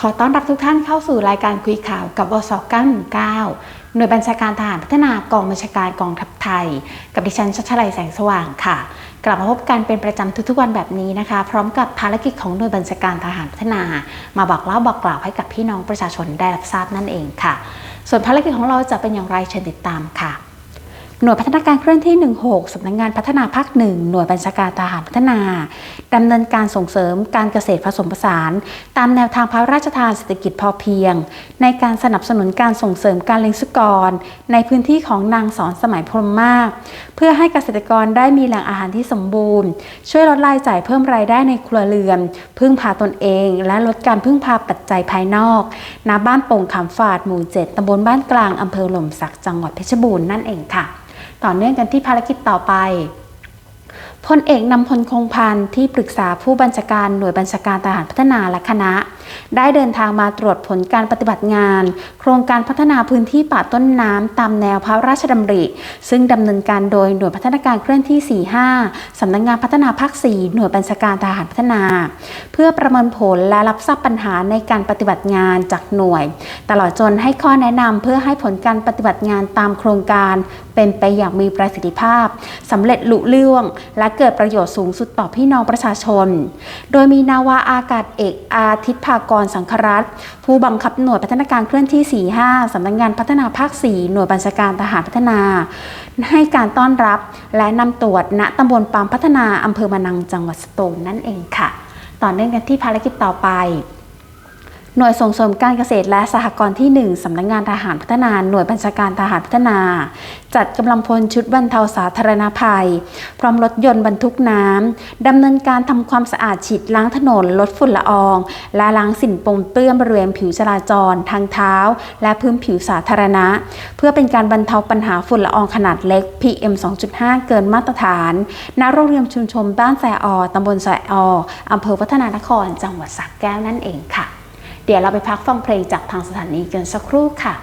ขอต้อนรับทุกท่านเข้าสู่รายการคุยข่าวกับบส919 หน่วยบัญชาการทหารพัฒนากองบัญชาการกองทัพไทย กับดิฉันชัชลัยแสงสว่างค่ะ กลับมาพบกันเป็นประจำทุกๆวันแบบนี้นะคะ พร้อมกับภารกิจของหน่วยบัญชาการทหารพัฒนา มาบอกเล่าบอกกล่าวให้กับพี่น้องประชาชนได้รับทราบนั่นเองค่ะ ส่วนภารกิจของเราจะเป็นอย่างไรเชิญติดตามค่ะ หน่วยพัฒนาการเคลื่อนที่ 16 สำนักงงานพัฒนาภาคหนึ่งหน่วยบัญชาการทหารพัฒนาดำเนินการส่งเสริมการเกษตรผสมผสาน ตามแนวทางพระราชทานเศรษฐกิจพอเพียง ในการสนับสนุนการส่งเสริมการเลี้ยงสุกร ในพื้นที่ของนางสอนสมัยพรมมาก เพื่อให้เกษตรกรได้มีแหล่งอาหารที่สมบูรณ์ ช่วยลดรายจ่ายเพิ่มรายได้ในครัวเรือน พึ่งพาตนเอง และลดการพึ่งพาปัจจัยภายนอกณบ้านโป่งขามฝาดหมู่ 7ตำบลบ้านกลางอำเภอหล่มสักจังหวัดเพชรบูรณ์นั่นเองค่ะ ต่อเนื่องกันที่ภารกิจต่อไปพลเอกนำพลคงพันธ์ที่ปรึกษาผู้บัญชาการหน่วยบัญชาการทหารพัฒนาและคณะ ได้เดินทางมาตรวจผลการปฏิบัติงาน โครงการพัฒนาพื้นที่ป่าต้นน้ำตามแนวพระราชดำริ ซึ่งดำเนินการโดยหน่วยพัฒนาการเคลื่อนที่ 45 สำนักงงานพัฒนาภาค 4 หน่วยบัญชาการทหารพัฒนา เพื่อประเมินผลและรับทราบปัญหาในการปฏิบัติงานจากหน่วย ตลอดจนให้ข้อแนะนำเพื่อให้ผลการปฏิบัติงานตามโครงการ เป็นไปอย่างมีประสิทธิภาพสำเร็จลุล่วง และเกิดประโยชน์สูงสุดต่อพี่น้องประชาชน โดยมีนาวาอากาศเอกอาทิตย์ภากกรสังครัตผู้บังคับหน่วยพัฒนาการเคลื่อนที่ 45 สำนักงงานพัฒนาภาค 4 หน่วยบัญชาการทหารพัฒนา ให้การต้อนรับและนำตรวจณตำบลปามพัฒนาอำเภอมะนังจังหวัดสตูลนั่นเองค่ะ ต่อเนื่องกันที่ภารกิจต่อไป หน่วยส่งเสริมการเกษตรและสหกรณ์ที่ 1 สำนักงงานทหารพัฒนา หน่วยบัญชาการทหารพัฒนา จัดกำลังพลชุดบรรเทาสาธารณภัย พร้อมรถยนต์บรรทุกน้ำดำเนินการทำความสะอาดฉีดล้างถนน ลดฝุ่นละออง และล้างสิ่งปนเปื้อนบริเวณผิวจราจร ทางเท้า และพื้นผิวสาธารณะ เพื่อเป็นการบรรเทาปัญหาฝุ่นละอองขนาดเล็ก PM 2.5 เกินมาตรฐานณโรงเรียนชุมชนบ้านแสออตำบลแสอออำเภอวัฒนานคร จังหวัดสระแก้วนั่นเองค่ะ เดี๋ยวเราไปพักฟังเพลงจากทางสถานีกันสักครู่ค่ะ